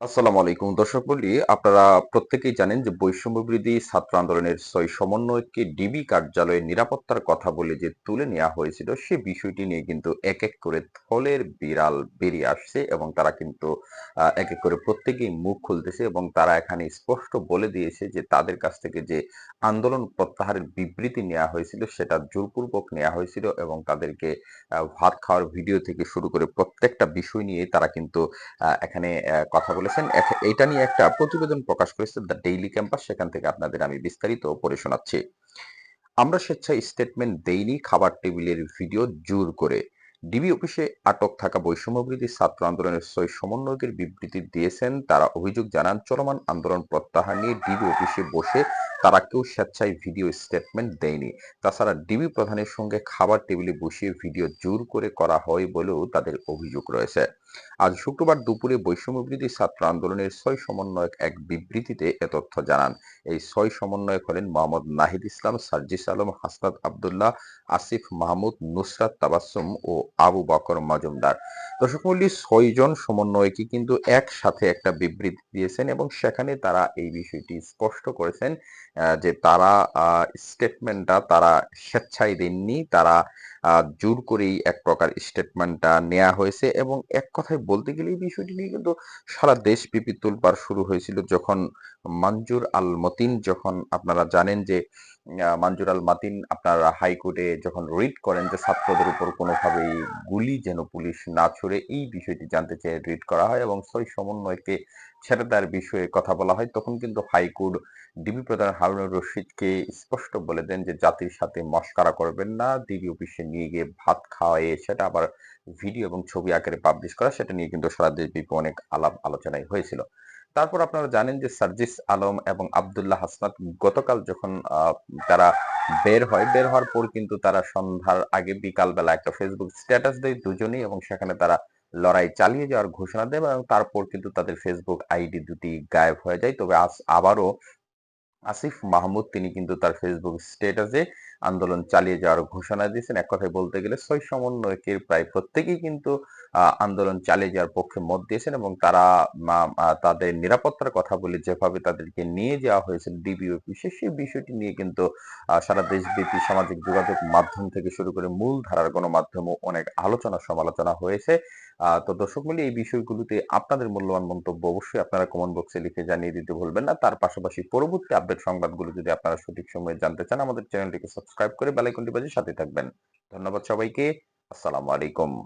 আসসালামু আলাইকুম। দর্শক বলি আপনারা প্রত্যেকেই জানেন যে বৈষম্য বিরোধী ছাত্র আন্দোলনের ছয় সমন্বয়কে ডিবি কার্যালয়ে নিরাপত্তার কথা বলে যে তুলে নেওয়া হয়েছিল, সে বিষয়টি নিয়ে কিন্তু এক এক করে থলের বিড়াল বেরিয়ে আসছে এবং তারা কিন্তু এক এক করে প্রত্যেকেই মুখ খুলতেছে এবং তারা এখানে স্পষ্ট বলে দিয়েছে যে তাদের কাছ থেকে যে আন্দোলন প্রত্যাহারের বিবৃতি নেওয়া হয়েছিল, সেটা জোরপূর্বক নেওয়া হয়েছিল এবং তাদেরকে ভাত খাওয়ার ভিডিও থেকে শুরু করে প্রত্যেকটা বিষয় নিয়ে তারা কিন্তু এখানে কথা বলেছেন এটা নিয়ে একটা প্রতিবেদন প্রকাশ করেছে দ্য ডেইলি ক্যাম্পাস, সেখান থেকে আপনাদের আমি বিস্তারিত পড়ে শোনাচ্ছি। আমরা স্বেচ্ছায় স্টেটমেন্ট দেইনি, খাবার টেবিলের ভিডিও জোর করে। ডিবি অফিসে আটক থাকা বৈষম্যবিরোধী ছাত্র আন্দোলনের ছয় সমন্বয়কের বিবৃতি দিয়েছেন, তারা অভিযোগ জানান, চলমান আন্দোলন প্রত্যাহার নিয়ে ডিবি অফিসে বসে তারা কেউ স্বেচ্ছায় ভিডিও স্টেটমেন্ট দেয়নি। তাছাড়া ডিবি প্রধানের সঙ্গে খাবার টেবিলে বসিয়ে ভিডিও জোর করে করা হয় বলেও তাদের অভিযোগ রয়েছে। আজ শুক্রবার দুপুরে বৈষম্যবিরোধী ছাত্র আন্দোলনের ছয় সমন্বয়ক এক বিবৃতিতে এ তথ্য জানান। এই ছয় সমন্বয়ক হলেন মোহাম্মদ নাহিদ ইসলাম, সার্জিস আলম, হাসনাত আবদুল্লাহ, আসিফ মাহমুদ, নুসরাত তাবাসুম ও আবু বকর মজুমদার। দর্শক মল্লী ছয়জন সমন্বয়কে কিন্তু একসাথে একটা বিবৃতি দিয়েছেন এবং সেখানে তারা এই বিষয়টি স্পষ্ট করেছেন যে তারা স্টেটমেন্টটা তারা স্বেচ্ছায় দেননি, তারা জোর করেই এক প্রকার স্টেটমেন্টটা নেওয়া হয়েছে এবং এক কথায় বলতে গেলে এই বিষয়টি নিয়ে কিন্তু সারা দেশব্যাপী তোলপাড় শুরু হয়েছিল যখন মঞ্জুর আল মতিন, যখন আপনারা জানেন যে মঞ্জুর আল মাতিন আপনার হাইকোর্টে যখন রিট করেন যে ছাত্রদের উপর কোনোভাবেই গুলি যেন পুলিশ না ছুড়ে, এই বিষয়টি জানতে চেয়ে রিট করা হয় এবং ছয় সমন্বয়কে ছেড়ে দেওয়ার বিষয়ে কথা বলা হয়, তখন কিন্তু হাইকোর্ট ডিবি প্রধান হারুনুর রশিদকে স্পষ্ট বলে দেন যে জাতির সাথে মস্কারা করবেন না ডিবি অফিসে নিয়ে গিয়ে ভাত খাওয়ায়ে সেটা আবার ভিডিও এবং ছবি আকারে পাবলিশ করা, সেটা নিয়ে কিন্তু সারা দেশব্যাপী অনেক আলাপ আলোচনায় হয়েছিল। তারপর আপনারা জানেন যে সার্জিস আলম এবং আবদুল্লাহ হাসনাত গতকাল যখন তারা বের হয়, বের হওয়ার পর কিন্তু তারা সন্ধ্যার আগে বিকাল বেলা একটা ফেসবুক স্ট্যাটাস দেয় দুজনেই এবং সেখানে তারা লড়াই চালিয়ে যাওয়ার ঘোষণা দেয় এবং তারপর কিন্তু তাদের ফেসবুক আইডি দুটি গায়েব হয়ে যায়। তবে আবারও আসিফ মাহমুদ, তিনি কিন্তু তার ফেসবুক স্ট্যাটাসে আন্দোলন চালিয়ে যাওয়ার ঘোষণা দিয়েছেন। এক কথায় বলতে গেলে ছয় সমন্বয়কের প্রায় প্রত্যেকেই কিন্তু আন্দোলন চালিয়ে যাওয়ার পক্ষে মত দিয়েছেন এবং তারা তাদের নিরাপত্তার কথা বলে যেভাবে তাদেরকে নিয়ে যাওয়া হয়েছে ডিবি অফিসে সেই বিষয়টি নিয়ে কিন্তু সারা দেশব্যাপী সামাজিক যোগাযোগ মাধ্যম থেকে শুরু করে মূল ধারার গণমাধ্যমও অনেক আলোচনা সমালোচনা হয়েছে। তো দর্শক মিলে এই বিষয়গুলোতে আপনাদের মূল্যবান মন্তব্য অবশ্যই আপনারা কমেন্ট বক্সে লিখে জানিয়ে দিতে ভুলবেন না। তার পাশাপাশি পরবর্তী আপডেট সংবাদগুলো যদি আপনারা সঠিক সময়ে জানতে চান, আমাদের চ্যানেলটিকে সাবস্ক্রাইব করে বেলাইকনটি বাজে সাথে থাকবেন। ধন্যবাদ সবাইকে। আসসালামু আলাইকুম।